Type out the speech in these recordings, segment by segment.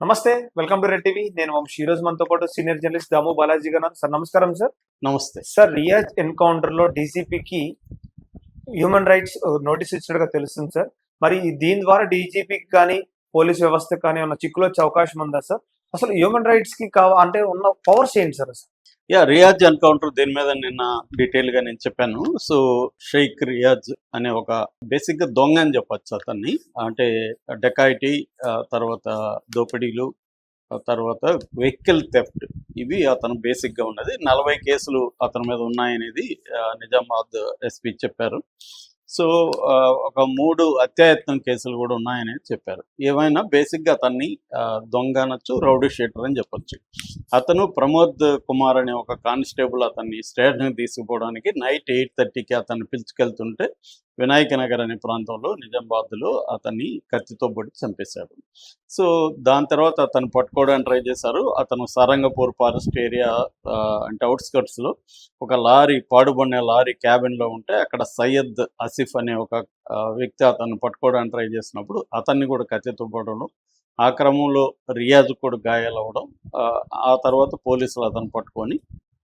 నమస్తే welcome to red TV. నేను వంశీ. ఈ రోజు మనతో పాటు సీనియర్ జర్నలిస్ట్ దాము బాలాజీ గారు సార్ నమస్కారం సార్. నమస్తే. సార్ రియాజ్ ఎన్కౌంటర్లో డీసీపీకి హ్యూమన్ రైట్స్ నోటీస్ ఇచ్చినట్టుగా తెలుస్తుంది సార్. మరి దీని ద్వారా డీజీపీకి కానీ పోలీస్ వ్యవస్థ కానీ ఉన్న చిక్కులు వచ్చే అవకాశం ఉందా సార్? అసలు హ్యూమన్ రైట్స్కి కావ అంటే ఉన్న పవర్స్ ఏంటి సార్ అసలు? యా రియాజ్ ఎన్కౌంటర్ దీని మీద నిన్న డీటెయిల్గా నేను చెప్పాను. సో షేక్ రియాజ్ అనే ఒక బేసిక్గా దొంగ అని చెప్పొచ్చు అతన్ని. అంటే డెకాయిటీ తర్వాత దోపిడీలు తర్వాత వెహికల్ థెఫ్ట్. ఇవి అతను బేసిక్గా ఉన్నది. నలభై కేసులు అతని మీద ఉన్నాయనేది ఆ, నిజామాబాద్ ఎస్పీ చెప్పారు. సో ఆ, ఒక మూడు అత్యాయత్నం కేసులు కూడా ఉన్నాయని చెప్పారు. ఏమైనా బేసిక్గా అతన్ని ఆ, దొంగ అనొచ్చు రౌడీ షీటర్ అని చెప్పొచ్చు. అతను ప్రమోద్ కుమార్ అనే ఒక కానిస్టేబుల్ అతన్ని స్టేషన్కి తీసుకుపోవడానికి నైట్ ఎయిట్ థర్టీకి అతన్ని పిలుచుకెళ్తుంటే వినాయక నగర్ అనే ప్రాంతంలో నిజామాబాద్లో అతన్ని కత్తితో పొడి చంపేశాడు. సో దాని తర్వాత అతను పట్టుకోవడానికి ట్రై చేశారు. అతను సారంగపూర్ ఫారెస్ట్ ఏరియా అంటే అవుట్స్కట్స్లో ఒక లారీ పాడుబడిన లారీ క్యాబిన్లో ఉంటే అక్కడ సయ్యద్ ఆసిఫ్ అనే ఒక వ్యక్తి అతను పట్టుకోవడానికి ట్రై చేసినప్పుడు అతన్ని కూడా కత్తితో పడడం ఆ క్రమంలో రియాజ్ కూడా గాయాలవ్వడం ఆ, ఆ తర్వాత పోలీసులు అతను పట్టుకొని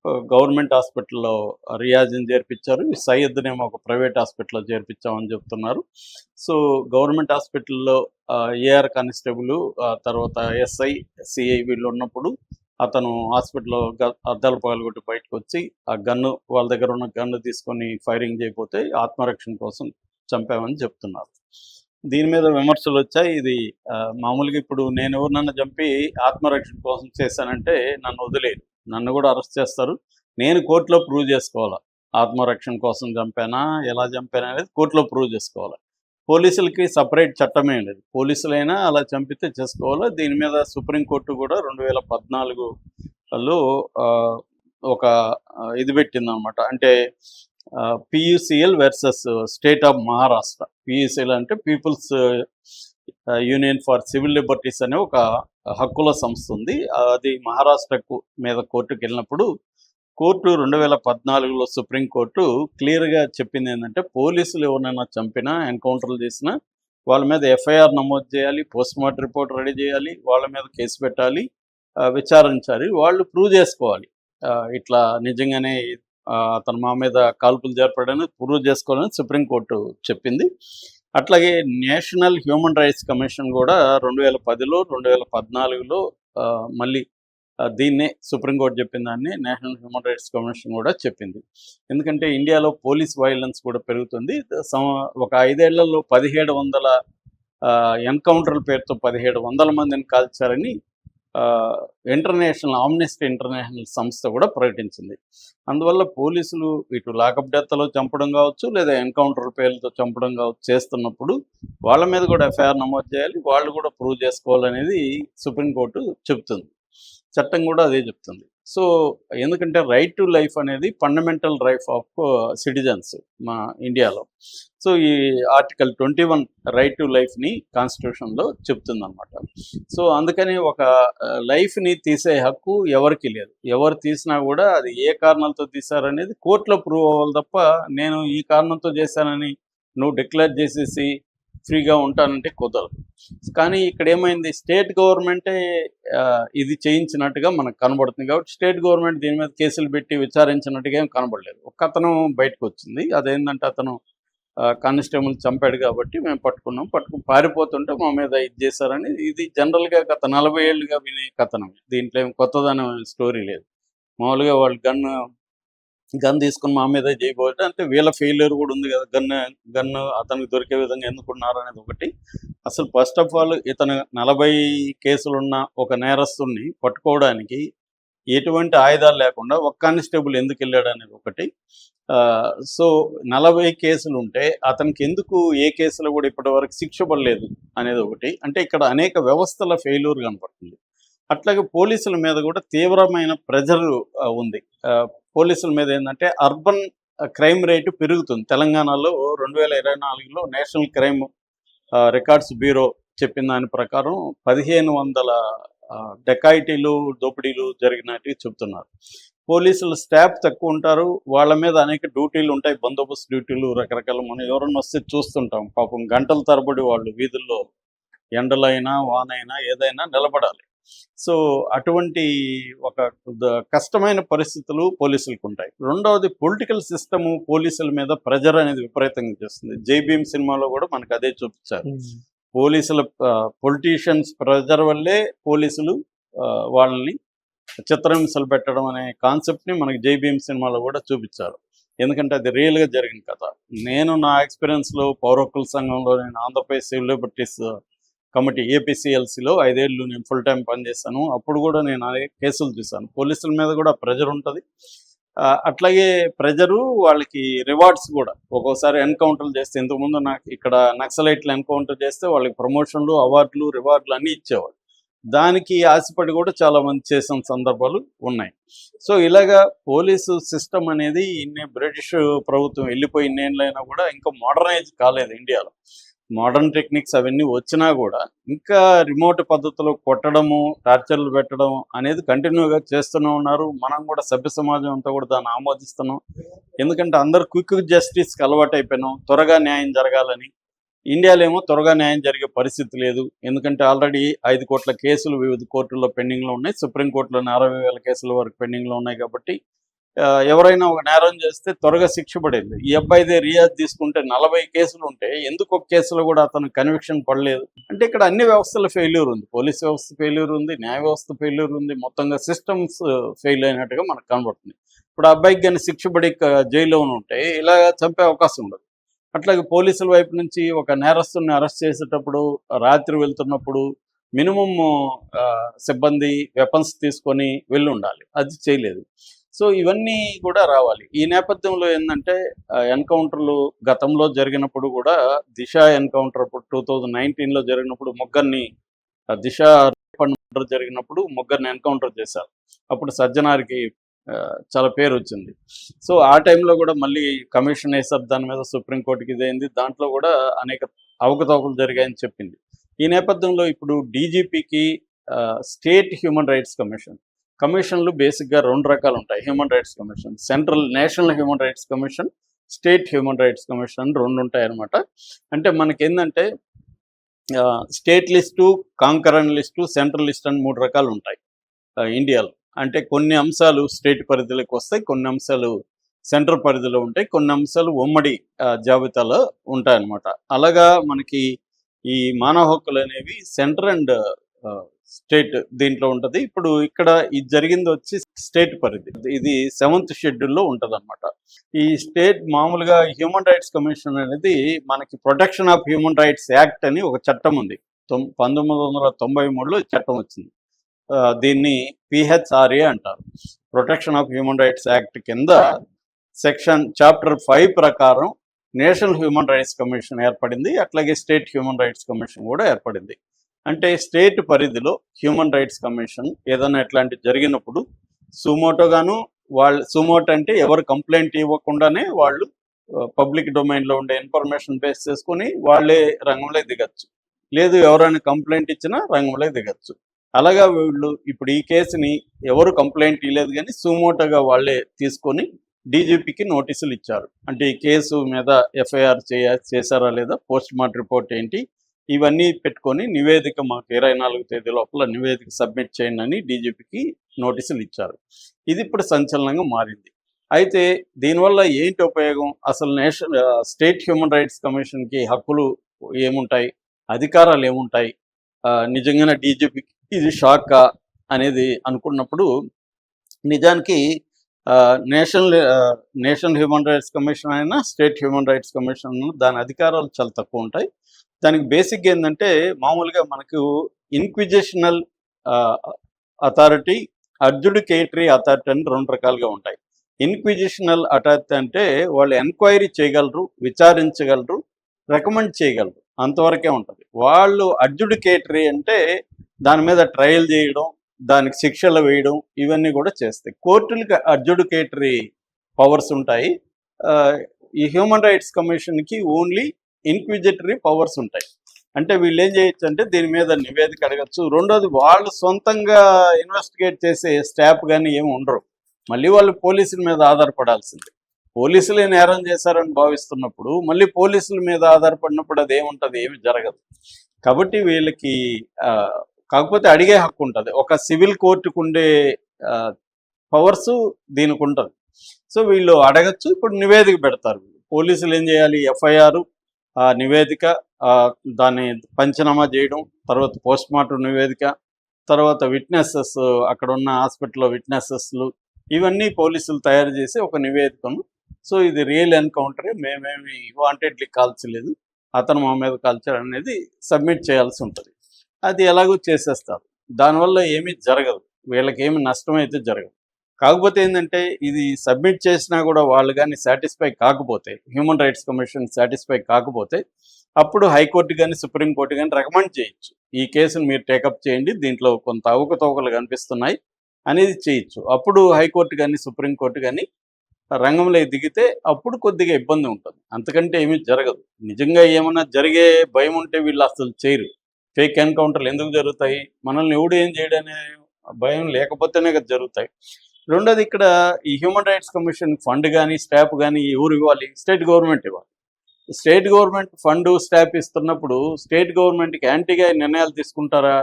గవర్నమెంట్ హాస్పిటల్లో రియాజిన్ చేర్పించారు. ఈ సయ్యద్నేమో ఒక ప్రైవేట్ హాస్పిటల్లో చేర్పించామని చెప్తున్నారు. సో గవర్నమెంట్ హాస్పిటల్లో ఏఆర్ కానిస్టేబుల్ ఆ తర్వాత ఎస్ఐ సిఐ వీళ్ళు ఉన్నప్పుడు అతను హాస్పిటల్లో గ- అద్దాలు పగలగొట్టి బయటకు వచ్చి ఆ గన్ను వాళ్ళ దగ్గర ఉన్న గన్ను తీసుకొని ఫైరింగ్ చేయకపోతే ఆత్మరక్షణ కోసం చంపామని చెప్తున్నారు. దీని మీద విమర్శలు వచ్చాయి. ఇది ఆ, మామూలుగా ఇప్పుడు నేను ఎవరినన్నా చంపి ఆత్మరక్షణ కోసం చేశానంటే నన్ను వదిలేదు నన్ను కూడా అరెస్ట్ చేస్తారు. నేను కోర్టులో ప్రూవ్ చేసుకోవాలి? ఆత్మరక్షణ కోసం చంపానా? ఎలా చంపానా అనేది కోర్టులో ప్రూవ్ చేసుకోవాలి? పోలీసులకి సపరేట్ చట్టమే లేదు. పోలీసులైనా అలా చంపితే చేసుకోవాలి? దీని మీద సుప్రీంకోర్టు కూడా రెండు వేల పద్నాలుగులో ఒక ఆ, ఇది పెట్టింది అనమాట అంటే PUCL versus state of Maharashtra. PUCL అంటే people's union for civil liberties అనే ఒక హక్కుల సంస్థ ఉంది. అది మహారాష్ట్రకు మీద కోర్టుకు వెళ్ళినప్పుడు కోర్టు రెండు వేల పద్నాలుగులో సుప్రీంకోర్టు క్లియర్గా చెప్పింది ఏంటంటే పోలీసులు ఎవరినైనా చంపినా ఎన్కౌంటర్లు చేసినా వాళ్ళ మీద ఎఫ్ఐఆర్ నమోదు చేయాలి పోస్ట్ మార్టం రిపోర్ట్ రెడీ చేయాలి వాళ్ళ మీద కేసు పెట్టాలి ఆ, విచారించాలి వాళ్ళు ప్రూవ్ చేసుకోవాలి. ఆ, ఇట్లా నిజంగానే అతను మా మీద కాల్పులు జరపడని ప్రూవ్ చేసుకోవాలని సుప్రీంకోర్టు చెప్పింది. అట్లాగే నేషనల్ హ్యూమన్ రైట్స్ కమిషన్ కూడా రెండు వేల పదిలో రెండు వేల పద్నాలుగులో ఆ, మళ్ళీ దీన్నే సుప్రీంకోర్టు చెప్పిన దాన్ని నేషనల్ హ్యూమన్ రైట్స్ కమిషన్ కూడా చెప్పింది. ఎందుకంటే ఇండియాలో పోలీస్ వైలెన్స్ కూడా పెరుగుతుంది. ఒక ఐదేళ్ళలో పదిహేడు వందల ఎన్కౌంటర్ల పేరుతో పదిహేడు వందల మందిని కాల్చారని ఇంటర్నేషనల్ ఆమ్నెస్ట్ ఇంటర్నేషనల్ సంస్థ కూడా ప్రకటించింది. అందువల్ల పోలీసులు ఇటు లాకప్ డెత్లో చంపడం కావచ్చు లేదా ఎన్కౌంటర్ పేర్లతో చంపడం కావచ్చు చేస్తున్నప్పుడు వాళ్ళ మీద కూడా ఎఫ్ఐఆర్ నమోదు చేయాలి వాళ్ళు కూడా ప్రూవ్ చేసుకోవాలనేది సుప్రీంకోర్టు చెప్తుంది. చట్టం కూడా అదే చెప్తుంది. సో ఎందుకంటే రైట్ టు లైఫ్ అనేది ఫండమెంటల్ రైఫ్ ఆఫ్ సిటిజన్స్ మా ఇండియాలో. సో ఈ article twenty one right to లైఫ్ని కాన్స్టిట్యూషన్లో చెప్తుందనమాట సో అందుకని ఒక uh, లైఫ్ని తీసే హక్కు ఎవరికి లేదు. ఎవరు తీసినా కూడా అది ఏ కారణాలతో తీశారనేది కోర్టులో ప్రూవ్ అవ్వాలి తప్ప నేను ఈ కారణంతో చేశానని నువ్వు డిక్లేర్ చేసేసి ఫ్రీగా ఉంటానంటే కుదరదు. కానీ ఇక్కడ ఏమైంది? స్టేట్ గవర్నమెంటే ఇది చేయించినట్టుగా మనకు కనబడుతుంది కాబట్టి స్టేట్ గవర్నమెంట్ దీని మీద కేసులు పెట్టి విచారించినట్టుగా ఏం కనబడలేదు. ఒక్క అతను బయటకు వచ్చింది. అదేంటంటే అతను కానిస్టేబుల్ చంపాడు కాబట్టి మేము పట్టుకున్నాం. పట్టుకుని పారిపోతుంటే మా మీద ఇది చేశారని ఇది జనరల్గా గత నలభై ఏళ్ళుగా వినే కథనం. దీంట్లో ఏం కొత్తదనం స్టోరీ లేదు. మామూలుగా వాళ్ళు గన్ గన్ తీసుకుని మా మీద చేయబోతే అంటే వీళ్ళ ఫెయిల్యూర్ కూడా ఉంది కదా. గన్ గన్ అతనికి దొరికే విధంగా ఎందుకున్నారు అనేది ఒకటి. అసలు ఫస్ట్ ఆఫ్ ఆల్ ఇతను నలభై కేసులున్న ఒక నేరస్తుని పట్టుకోవడానికి ఎటువంటి ఆయుధాలు లేకుండా ఒక కానిస్టేబుల్ ఎందుకు వెళ్ళాడు అనేది ఒకటి. ఆ, సో నలభై కేసులు ఉంటే అతనికి ఎందుకు ఏ కేసులో కూడా ఇప్పటివరకు శిక్ష పడలేదు అనేది ఒకటి. అంటే ఇక్కడ అనేక వ్యవస్థల ఫెయిల్యూర్ కనపడుతుంది. అట్లాగే పోలీసుల మీద కూడా తీవ్రమైన ప్రెజర్ ఉంది. ఆ, పోలీసుల మీద ఏంటంటే అర్బన్ క్రైమ్ రేటు పెరుగుతుంది. తెలంగాణలో రెండు వేల ఇరవై నాలుగులో నేషనల్ క్రైమ్ రికార్డ్స్ బ్యూరో చెప్పిన దాని ప్రకారం పదిహేను వందల డెకాయిటీలు దోపిడీలు జరిగినట్టు చెప్తున్నారు పోలీసులు స్టాఫ్ తక్కువ ఉంటారు. వాళ్ళ మీద అనేక డ్యూటీలు ఉంటాయి. బందోబస్తు డ్యూటీలు రకరకాల. మనం ఎవరన్నా వస్తే చూస్తుంటాం. పాపం గంటల తరబడి వాళ్ళు వీధుల్లో ఎండలైనా వానైనా ఏదైనా నిలబడాలి. సో అటువంటి ఒక కష్టమైన పరిస్థితులు పోలీసులకు ఉంటాయి రెండవది పొలిటికల్ సిస్టమ్ పోలీసుల మీద ప్రెజర్ అనేది విపరీతంగా చేస్తుంది. జై భీమ్ సినిమాలో కూడా మనకు అదే చూపించారు. పోలీసుల పొలిటీషియన్స్ ప్రెజర్ వల్లే పోలీసులు వాళ్ళని చిత్రహింసలు పెట్టడం అనే కాన్సెప్ట్ని మనకి జై భీమ్ సినిమాలో కూడా చూపించారు. ఎందుకంటే అది రియల్గా జరిగిన కథ. నేను నా ఎక్స్పీరియన్స్లో పౌర హక్కుల సంఘంలో నేను ఆంధ్రప్రదేశ్ సివిల్ లిబర్టీస్ కమిటీ ఏపీసీఎల్సీలో ఐదేళ్ళు నేను ఫుల్ టైం పనిచేశాను. అప్పుడు కూడా నేను అనేక కేసులు చూశాను పోలీసుల మీద కూడా ప్రెజర్ ఉంటుంది. ఆ, అట్లాగే ప్రెజరు వాళ్ళకి రివార్డ్స్ కూడా. ఒక్కోసారి ఎన్కౌంటర్లు చేస్తే ఇంతకుముందు నాకు ఇక్కడ నక్సలైట్లు ఎన్కౌంటర్ చేస్తే వాళ్ళకి ప్రమోషన్లు అవార్డులు రివార్డులు అన్నీ ఇచ్చేవాళ్ళు. దానికి ఆశపడి కూడా చాలా మంది చేసిన సందర్భాలు ఉన్నాయి. సో ఇలాగా పోలీసు సిస్టమ్ అనేది ఇన్ని బ్రిటిష్ ప్రభుత్వం వెళ్ళిపోయి ఇన్నేళ్ళైనా కూడా ఇంకా మోడర్నైజ్ కాలేదు ఇండియాలో. మోడర్న్ టెక్నిక్స్ అవన్నీ వచ్చినా కూడా ఇంకా రిమోట్ పద్ధతిలో కొట్టడము టార్చర్లు పెట్టడం అనేది కంటిన్యూగా చేస్తూనే ఉన్నారు. మనం కూడా సభ్య సమాజం అంతా కూడా దాన్ని ఆమోదిస్తున్నాం. ఎందుకంటే అందరు క్విక్ జస్టిస్కి అలవాటు అయిపోయినాం. త్వరగా న్యాయం జరగాలని. ఇండియాలో ఏమో త్వరగా న్యాయం జరిగే పరిస్థితి లేదు. ఎందుకంటే ఆల్రెడీ ఐదు కోట్ల కేసులు వివిధ కోర్టుల్లో పెండింగ్లో ఉన్నాయి. సుప్రీంకోర్టులో అరవై వేల కేసుల వరకు పెండింగ్లో ఉన్నాయి కాబట్టి ఎవరైనా ఒక నేరం చేస్తే త్వరగా శిక్ష పడేది. ఈ అబ్బాయిదే రియాజ్ తీసుకుంటే నలభై కేసులు ఉంటే ఎందుకు ఒక కేసులో కూడా అతను కన్విక్షన్ పడలేదు? అంటే ఇక్కడ అన్ని వ్యవస్థల ఫెయిల్యూర్ ఉంది. పోలీస్ వ్యవస్థ ఫెయిల్యూర్ ఉంది న్యాయ వ్యవస్థ ఫెయిల్యూర్ ఉంది. మొత్తంగా సిస్టమ్స్ ఫెయిల్ అయినట్టుగా మనకు కనబడుతుంది. ఇప్పుడు అబ్బాయికి కానీ శిక్ష పడి జైల్లో ఉంటే ఇలా చంపే అవకాశం ఉండదు. అట్లాగే పోలీసుల వైపు నుంచి ఒక నేరస్తుని అరెస్ట్ చేసేటప్పుడు రాత్రి వెళ్తున్నప్పుడు మినిమం సిబ్బంది వెపన్స్ తీసుకొని వెళ్ళి ఉండాలి. అది చేయలేదు. సో ఇవన్నీ కూడా రావాలి. ఈ నేపథ్యంలో ఏంటంటే ఎన్కౌంటర్లు గతంలో జరిగినప్పుడు కూడా దిశ ఎన్కౌంటర్ అప్పుడు టూ థౌజండ్ నైన్టీన్లో జరిగినప్పుడు ముగ్గురిని దిశ మర్డర్ జరిగినప్పుడు ముగ్గురిని ఎన్కౌంటర్ చేశారు. అప్పుడు సజ్జనారికి చాలా పేరు వచ్చింది. సో ఆ టైంలో కూడా మళ్ళీ కమిషన్ వేసారు దాని మీద సుప్రీంకోర్టుకి ఇదైంది. దాంట్లో కూడా అనేక అవకతవకలు జరిగాయని చెప్పింది. ఈ నేపథ్యంలో ఇప్పుడు డీజీపీకి స్టేట్ హ్యూమన్ రైట్స్ కమిషన్ కమిషన్లు బేసిక్గా రెండు రకాలు ఉంటాయి human rights commission central national human rights commission state human rights commission రెండు ఉంటాయి అన్నమాట అంటే మనకి ఏంటంటే state list concurrent list central list అని మూడు రకాలు ఉంటాయి ఇండియాలో. అంటే కొన్ని అంశాలు స్టేట్ పరిధిలోకి వస్తాయి కొన్ని అంశాలు సెంట్రల్ పరిధిలో ఉంటాయి కొన్ని అంశాలు ఉమ్మడి జాబితాలో ఉంటాయి అన్నమాట అలాగా మనకి ఈ మానవ హక్కులు అనేవి సెంటర్ అండ్ స్టేట్ దీంట్లో ఉంటది. ఇప్పుడు ఇక్కడ ఇది జరిగింది వచ్చి స్టేట్ పరిధి. ఇది సెవెంత్ షెడ్యూల్లో ఉంటది అనమాట ఈ స్టేట్ మామూలుగా హ్యూమన్ రైట్స్ కమిషన్ అనేది మనకి protection of human rights act అని ఒక చట్టం ఉంది. పంతొమ్మిది వందల తొంభై మూడులో చట్టం వచ్చింది. ఆ, దీన్ని పిహెచ్ఆర్ఏ అంటారు. Protection of human rights act కింద సెక్షన్ చాప్టర్ ఫైవ్ ప్రకారం నేషనల్ హ్యూమన్ రైట్స్ కమిషన్ ఏర్పడింది. అట్లాగే స్టేట్ హ్యూమన్ రైట్స్ కమిషన్ కూడా ఏర్పడింది. అంటే స్టేట్ పరిధిలో హ్యూమన్ రైట్స్ కమిషన్ ఏదైనా ఇట్లాంటి జరిగినప్పుడు సుమోటోగాను వాళ్ళు సుమోటో అంటే ఎవరు కంప్లైంట్ ఇవ్వకుండానే వాళ్ళు పబ్లిక్ డొమైన్లో ఉండే ఇన్ఫర్మేషన్ బేస్ చేసుకొని వాళ్ళే రంగంలో దిగచ్చు. లేదు ఎవరైనా కంప్లైంట్ ఇచ్చినా రంగంలో దిగచ్చు. అలాగా వీళ్ళు ఇప్పుడు ఈ కేసుని ఎవరు కంప్లైంట్ ఇవ్వలేదు కానీ సుమోటోగా వాళ్ళే తీసుకొని డీజీపీకి నోటీసులు ఇచ్చారు. అంటే ఈ కేసు మీద ఎఫ్ఐఆర్ చేయ చేశారా లేదా పోస్ట్ మార్టం రిపోర్ట్ ఏంటి ఇవన్నీ పెట్టుకొని నివేదిక మాకు ఇరవై నాలుగు తేదీ లోపల నివేదిక సబ్మిట్ చేయండి అని డీజీపీకి నోటీసులు ఇచ్చారు. ఇది ఇప్పుడు సంచలనంగా మారింది. అయితే దీనివల్ల ఏంటి ఉపయోగం? అసలు నేషన్ స్టేట్ హ్యూమన్ రైట్స్ కమిషన్కి హక్కులు ఏముంటాయి? అధికారాలు ఏముంటాయి? ఆ, నిజంగానే డీజీపీకి ఇది షాకా అనేది అనుకున్నప్పుడు నిజానికి national national human rights commission అయినా స్టేట్ హ్యూమన్ రైట్స్ కమిషన్ దాని అధికారాలు చాలా తక్కువ ఉంటాయి. దానికి బేసిక్ ఏంటంటే మామూలుగా మనకు ఇన్క్విజిషనల్ అథారిటీ అడ్జుడికేటరీ అథారిటీ అని రెండు రకాలుగా ఉంటాయి. ఇన్క్విజిషనల్ అథారిటీ అంటే వాళ్ళు ఎంక్వైరీ చేయగలరు విచారించగలరు రికమెండ్ చేయగలరు. అంతవరకే ఉంటుంది. వాళ్ళు అడ్జుడికేటరీ అంటే దాని మీద ట్రయల్ చేయడం దానికి శిక్షలు వేయడం ఇవన్నీ కూడా చేస్తాయి. కోర్టులకి అడ్జుడికేటరీ పవర్స్ ఉంటాయి. ఈ హ్యూమన్ రైట్స్ కమిషన్కి ఓన్లీ ఇన్క్విజిటరీ పవర్స్ ఉంటాయి. అంటే వీళ్ళు ఏం చేయొచ్చు అంటే దీని మీద నివేదిక అడగచ్చు. రెండోది వాళ్ళు సొంతంగా ఇన్వెస్టిగేట్ చేసే స్టాఫ్ కానీ ఏమి ఉండరు. మళ్ళీ వాళ్ళు పోలీసుల మీద ఆధారపడాల్సిందే. పోలీసులే నేరం చేశారని భావిస్తున్నప్పుడు మళ్ళీ పోలీసుల మీద ఆధారపడినప్పుడు అది ఏముంటుంది? ఏమి జరగదు. కాబట్టి వీళ్ళకి కాకపోతే అడిగే హక్కు ఉంటుంది. ఒక సివిల్ కోర్టుకు ఉండే పవర్స్ దీనికి ఉంటుంది. సో వీళ్ళు అడగచ్చు. ఇప్పుడు నివేదిక పెడతారు. పోలీసులు ఏం చేయాలి? ఎఫ్ఐఆర్ ఆ నివేదిక ఆ, దాన్ని పంచనామా చేయడం తర్వాత పోస్ట్ మార్టం నివేదిక తర్వాత విట్నెసెస్ అక్కడ ఉన్న హాస్పిటల్లో విట్నెసెస్లు ఇవన్నీ పోలీసులు తయారు చేసి ఒక నివేదికను. సో ఇది రియల్ ఎన్కౌంటరే మేమేమి వాంటెడ్లీ కాల్చలేదు. అతను మా మీద కాల్చాడు అనేది సబ్మిట్ చేయాల్సి ఉంటుంది. అది ఎలాగో చేసేస్తారు. దానివల్ల ఏమీ జరగదు. వీళ్ళకి ఏమి నష్టం అయితే జరగదు. కాకపోతే ఏంటంటే ఇది సబ్మిట్ చేసినా కూడా వాళ్ళు కానీ సాటిస్ఫై కాకపోతే హ్యూమన్ రైట్స్ కమిషన్ సాటిస్ఫై కాకపోతే అప్పుడు హైకోర్టు కానీ సుప్రీంకోర్టు కానీ రికమెండ్ చేయొచ్చు. ఈ కేసును మీరు టేకప్ చేయండి దీంట్లో కొంత అవకతవకలు కనిపిస్తున్నాయి అనేది చేయొచ్చు. అప్పుడు హైకోర్టు కానీ సుప్రీంకోర్టు కానీ రంగంలో దిగితే అప్పుడు కొద్దిగా ఇబ్బంది ఉంటుంది. అంతకంటే ఏమీ జరగదు. నిజంగా ఏమైనా జరిగే భయం ఉంటే వీళ్ళు అసలు చేయరు. ఫేక్ ఎన్కౌంటర్లు ఎందుకు జరుగుతాయి? మనల్ని ఎవడు ఏం చేయడనే భయం లేకపోతేనే కదా జరుగుతాయి. రెండోది ఇక్కడ ఈ హ్యూమన్ రైట్స్ కమిషన్ ఫండ్ కానీ స్టాప్ కానీ ఎవరు ఇవ్వాలి. స్టేట్ గవర్నమెంట్ ఇవ్వాలి. స్టేట్ గవర్నమెంట్ ఫండ్ స్టాప్ ఇస్తున్నప్పుడు స్టేట్ గవర్నమెంట్కి యాంటీగా నిర్ణయాలు తీసుకుంటారా?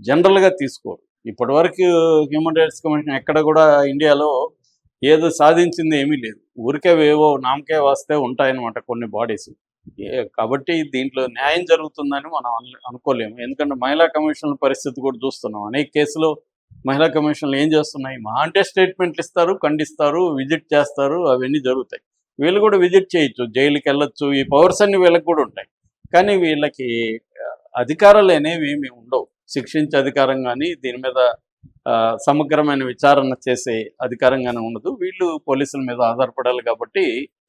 జనరల్గా తీసుకోరు. ఇప్పటివరకు హ్యూమన్ రైట్స్ కమిషన్ ఎక్కడ కూడా ఇండియాలో ఏదో సాధించింది ఏమీ లేదు. ఊరికే ఏవో నామకే వస్తే ఉంటాయన్నమాట కొన్ని బాడీస్ కాబట్టి దీంట్లో న్యాయం జరుగుతుందని మనం అనుకోలేము. ఎందుకంటే మహిళా కమిషన్ల పరిస్థితి కూడా చూస్తున్నాం. అనేక కేసులో మహిళా కమిషన్లు ఏం చేస్తున్నాయి? మా అంటే స్టేట్మెంట్లు ఇస్తారు ఖండిస్తారు విజిట్ చేస్తారు అవన్నీ జరుగుతాయి. వీళ్ళు కూడా విజిట్ చేయొచ్చు జైలుకి వెళ్ళొచ్చు ఈ పవర్స్ అన్ని వీళ్ళకి కూడా ఉంటాయి. కానీ వీళ్ళకి అధికారాలు అనేవి ఏమి ఉండవు. శిక్షించే అధికారం కానీ దీని మీద ఆ, సమగ్రమైన విచారణ చేసే అధికారం కానీ ఉండదు. వీళ్ళు పోలీసుల మీద ఆధారపడాలి కాబట్టి